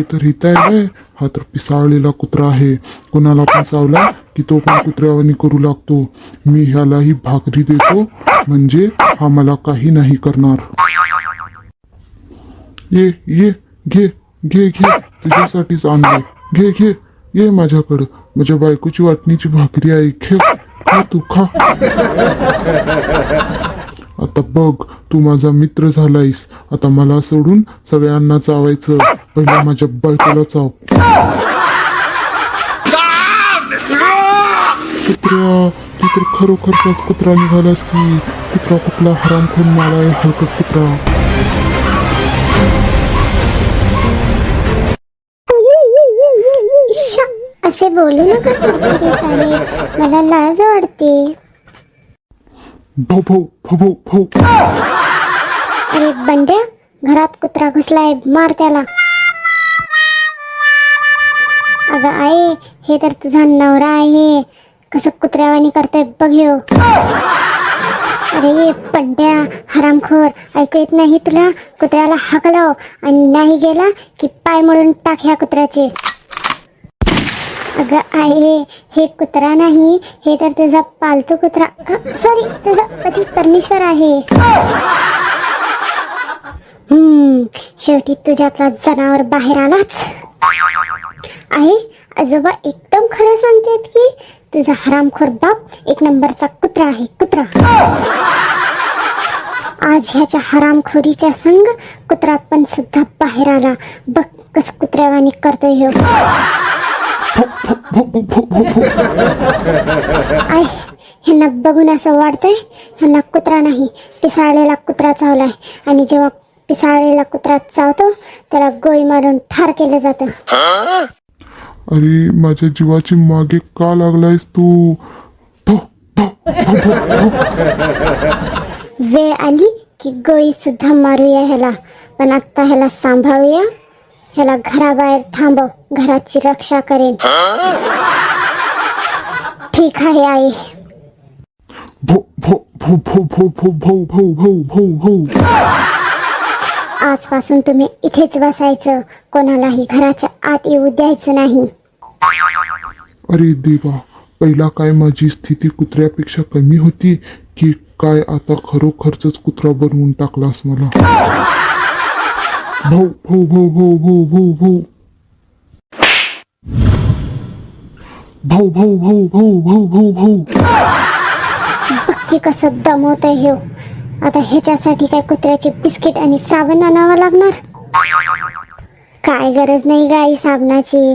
तर आहे हा तर पिसाळलेला कुत्रा आहे. कोणाला पण चावला की तो पण कुत्र्यावानी करू लागतो. मी ह्यालाही भाकरी देतो. म्हणजे हा मला काही नाही करणार. ये ये घे घे घे. तुझ्यासाठीच आणलं घे घे ये माझ्याकडं. माझ्या बायकोची वाटणीची भाकरी आहे. खे खा तू खा. आता बघ तू माझा मित्र झालायस. आता मला सोडून सगळ्यांना चावायचं. पहिला माझ्या बायकोला चाव कुत्र्या तू तर खरोखरचाच कुत्रा निघालास की कुत्रा कुठला हराम खून मला हलकट कुत्रा असे बोलू नका साहेब मला लाज वाटते. भाऊ भाऊ भाऊ भाऊ. अरे बंड्या घरात कुत्रा घुसलाय मार त्याला. अगं आहे हे तर तुझा नवरा आहे. कसं कुत्र्यावानी करतोय बघ ह्यो. अरे पंड्या हरामखोर. ऐकू येत नाही तुला? कुत्र्याला हाकलाव. आणि नाही गेला की पाय मोडून टाक ह्या कुत्र्याचे. अगं आहे हे कुत्रा नाही. हे तर तुझा पालतू कुत्रा. सॉरी तुझा पती परमेश्वर आहे. हम्म शेवटी तुझ्यातला जनावर बाहेर आलाच. आहे आजोबा एकदम खरं सांगतात की तुझा हरामखोर बाप एक नंबरचा कुत्रा आहे कुत्रा. आज ह्याच्या हरामखोरीच्या संग कुत्रा पण सुद्धा बाहेर आला. बघ कस कुत्र्यावानी करतोय ह्यो. आय ह्यांना बघून असं वाटतंय ह्यांना कुत्रा नाही पिसाळलेला कुत्रा चावलाय. आणि जेव्हा पिसाळलेला कुत्रा चावतो त्याला गोळी मारून ठार केलं जातं अरे माझ्या जीवाची मागे का लागलायस तू. वेळ आली की गोळी सुद्धा मारूया ह्याला पण आता ह्याला सांभाळूया ह्याला घराबाहेर थांबव घराची रक्षा करेन ठीक आहे आई भाऊ, भाऊ, भाऊ, भाऊ, भाऊ, भाऊ, भाऊ, भाऊ, भाऊ, भाऊ. आजपासून तुम्ही इथेच बसायचं कोणालाही घराच्या आत येऊ द्यायचं नाही अरे देवा पहिला काय माझी स्थिती कुत्र्यापेक्षा कमी होती की काय आता खरोखरच कुत्रा बनवून टाकलास मला भाऊ भाऊ भाऊ भाऊ भाऊ भाऊ भाऊ भाऊ भाऊ भाऊ भाऊ भाऊ भाऊ भाऊ कसं दमवतंय ह्यो आता ह्याच्यासाठी काय कुत्र्याचे बिस्किट आणि साबण आणावं लागणार? काय गरज नाही गाई साबणाची.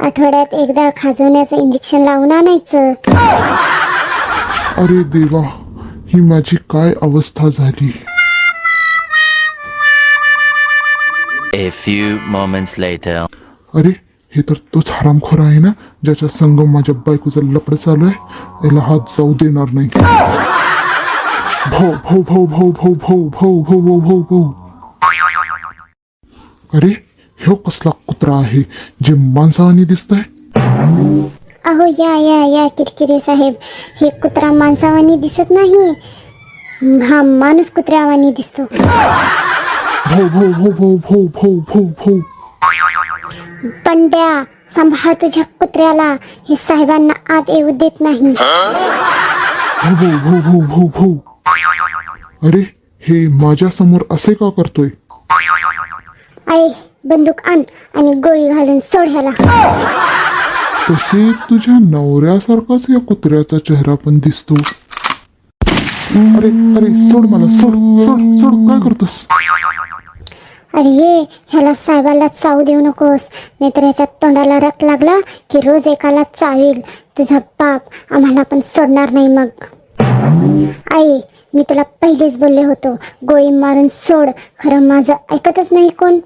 आठवड्यात एकदा खाजवण्याचं इंजेक्शन लावून आणायचं. अरे देवा ही माझी काय अवस्था झाली? A few moments later. अरे हे तर तोच हरामखोर आहे ना ज्याच्या संग माझ्या बायकोचं लपड चालू आहे? याला हात जाऊ देणार नाही. भाऊ भाऊ भाऊ भाऊ भाऊ भाऊ भाऊ भाऊ भाऊ अरे ह्यो कसला कुत्रा आहे जे माणसावानी दिसतंय? अहो या या या किरकिरे साहेब. हे कुत्रा माणसावानी दिसत नाही. हा माणूस कुत्र्यावानी दिसतो. भाऊ भाऊ भाऊ भाऊ भाऊ भाऊ भाऊ भाऊ पंड्या सांभाळ तुझ्या कुत्र्याला. हे साहेबांना आत येऊ देत नाही. भाऊ भाऊ भाऊ भाऊ भाऊ भाऊ अरे हे माझ्यासमोर असे का करतोय? आई बंदूक आण आणि गोळी घालून सोड ह्याला. तसे तुझ्या नवऱ्यासारखाच या कुत्र्याचा चेहरा पण दिसतो. अरे अरे सोड मला सोड सोड सोड काय करतोस? अरे ये ह्याला साहेबाला चावू देऊ नकोस. नाहीतर ह्याच्या तोंडाला रक्त लागला की रोज एकाला चावेल. तुझा बाप आम्हाला पण सोडणार नाही मग. आई मी तुला पहिलेच बोलले होतो गोळी मारून सोड. खरं माझं ऐकतच नाही कोण.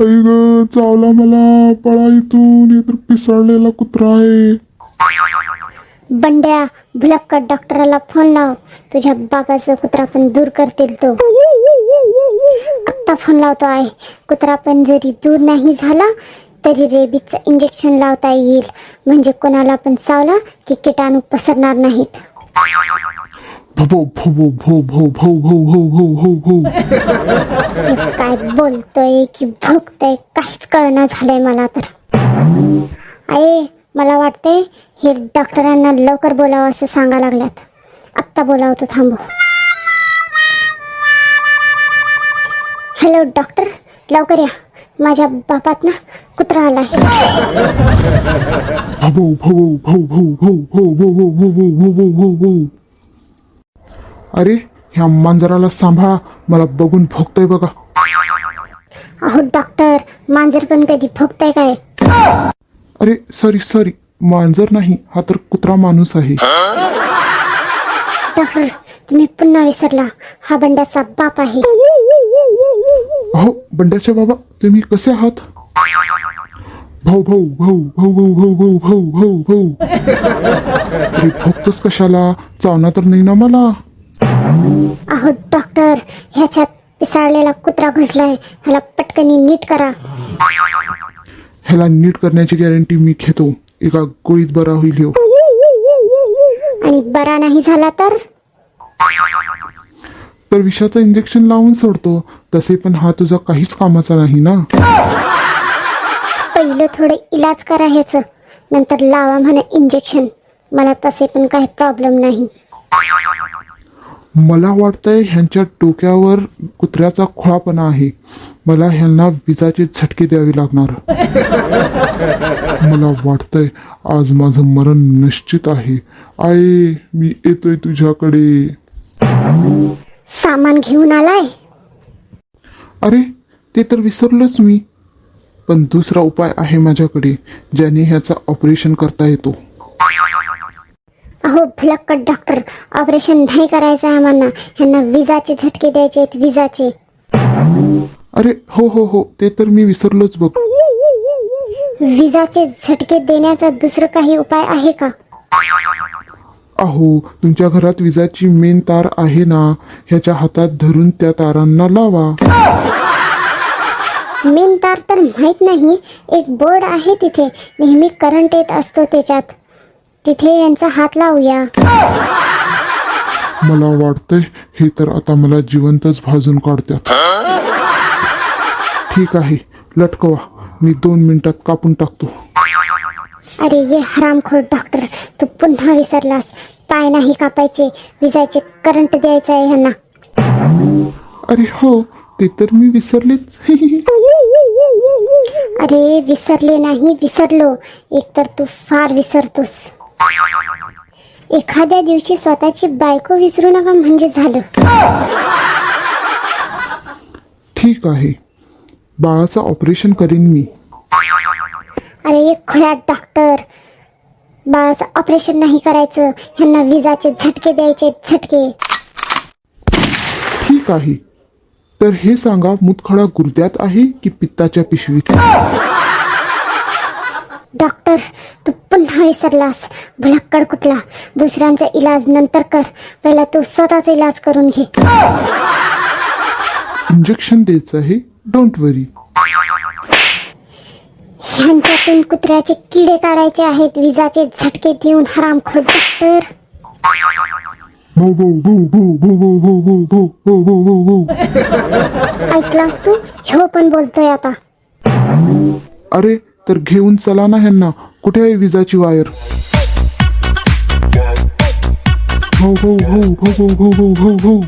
आई ग चावला मला. पळा इथून. तर पिसाळलेला कुत्रा आहे. बंड्या भुलक्कड डॉक्टराला फोन लाव. तुझ्या बाबाचा कुत्रा पण दूर करतील तो. आत्ता फोन लावतो आहे. कुत्रा पण जरी दूर नाही झाला तरी रेबीजचं इंजेक्शन लावता येईल. म्हणजे कोणाला पण चावला की किटाणू पसरणार नाहीत. भो भो भो भो भो भो भो भो भो भो भो काय बोलतोय की भोगतोय काहीच कळना झालंय मला तर आई मला वाटते हे डॉक्टरांना लवकर बोलावं असं सांगा लागल्यात आत्ता बोलावतो थांबू हॅलो डॉक्टर लवकर या माझ्या बापात ना कुत्रा आलाय भाऊ भाऊ भाऊ भाऊ भाऊ भाऊ भाऊ भाऊ भाऊ भाऊ भाऊ भाऊ भाऊ अरे ह्या मांजराला सांभाळा. मला बघून भोगतोय बघा. अहो डॉक्टर मांजर पण कधी फुकताय काय? अरे सॉरी सॉरी मांजर नाही हा तर कुत्रा माणूस आहे. डॉक्टर तुम्ही पुन्हा विसरला. हा बंड्याचा बाप आहे. अहो बंड्याचे बाबा तुम्ही कसे आहात? भाऊ भाऊ भाऊ भाऊ भाऊ भाऊ भाऊ भाऊ भाऊ भाऊ. अरे भोगतोस कशाला? चावना तर नाही ना मला. अहो डॉक्टर ह्याच्यात पिसाळलेला कुत्रा घुसलाय. ह्याला पटकनी नीट करा. ह्याला नीट करण्याची गॅरंटी मी घेतो. एका गोळीत बरा होईल ह्यो. आणि बरा नाही झाला तर? तर विषाचं इंजेक्शन लावून सोडतो. तसे पण हा तुझा काहीच कामाचा नाही ना? पहिलं थोडं इलाज करा ह्याचं. नंतर लावा म्हणा इंजेक्शन मला तसे पण काही प्रॉब्लेम नाही. मला वाटतंय ह्यांच्या डोक्यावर कुत्र्याचा खोळापणा आहे. मला ह्यांना विजाचे झटके द्यावे लागणार. मला वाटतंय आज माझं मरण निश्चित आहे. आई मी येतोय तुझ्याकडे. सामान घेऊन आलाय? अरे ते तर विसरलोच मी. पण दुसरा उपाय आहे माझ्याकडे ज्याने ह्याचा ऑपरेशन करता येतो. अहो भुलक्कड डॉक्टर ऑपरेशन नाही करायचं आहे आम्हाला. ह्यांना विजाचे झटके द्यायचे आहेत विजाचे. अरे हो हो हो ते तर मी विसरलोच बघ. विजाचे झटके देण्याचा दुसरं काही उपाय आहे का? अहो तुमच्या घरात विजाची मेन तार आहे ना? ह्याच्या हातात धरून त्या तारांना लावा. मेन तार तर माहीत नाही. एक बोर्ड आहे तिथे. नेहमी करंट येत असतो त्याच्यात. तिथे यांचा हात लावूया. मला वाटतंय हे तर आता मला जिवंतच भाजून काढतात ठीक आहे लटकवा. मी दोन मिनिटात कापून टाकतो. अरे ये हरामखोर डॉक्टर तू पुन्हा विसरलास. पाय नाही कापायचे विजायचे करंट द्यायचं आहे ह्यांना. अरे हो ते तर मी विसरलेच. अरे विसरले नाही विसरलो. एकतर तू फार विसरतोस. एखाद्या दिवशी स्वतःची बायको विसरू नका म्हणजे झालं. ठीक आहे. बाळाचं ऑपरेशन करीन मी. अरे एक खुळ्या डॉक्टर. बाळाचं ऑपरेशन नाही करायचं. ह्यांना विजाचे झटके द्यायचे झटके. ठीक आहे. तर हे सांगा मुतखडा गुर्द्यात आहे की पित्ताच्या पिशवीत? डॉक्टर तू पुन्हा विसरलास भुलक्कड कुठला दुसऱ्यांचा इलाज नंतर कर पहिला तू स्वतःचा इलाज करून घे इंजेक्शन द्यायचं आहे डोंट वरी ह्यांच्यातून कुत्र्याचे किडे काढायचे आहेत विजाचे झटके देऊन हरामखोर डॉक्टर भाऊ भाऊ भाऊ भाऊ भाऊ भाऊ भाऊ भाऊ भाऊ भाऊ भाऊ भाऊ ऐकलास तू ह्यो पण बोलतोय आता अरे तर घेऊन चला ना ह्यांना कुठे आहे विजाची वायर भाऊ भाऊ भाऊ भाऊ भाऊ भाऊ भाऊ भाऊ भाऊ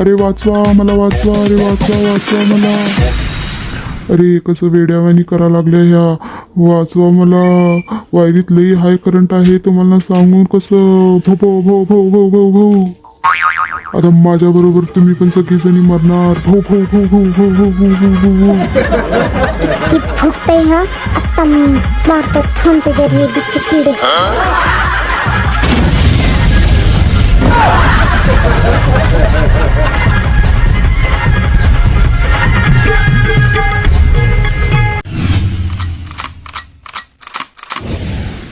अरे वाचवा मला वाचवा अरे वाचवा वाचवा मला अरे कसं वेड्यावानी करा लागल्या ह्या वाचवा मला वायरीत लई हाय करंट आहे तुम्हाला सांगून कसं भो भो भो भो भो भो भो आता माझ्या बरोबर तुम्ही पण सगळीजणी मरणार भो भो भो भो भो भो भो भो भो कि भुट्टे हैं अत्तम बार पर थम पे दे रही बिच कीड़े Oh!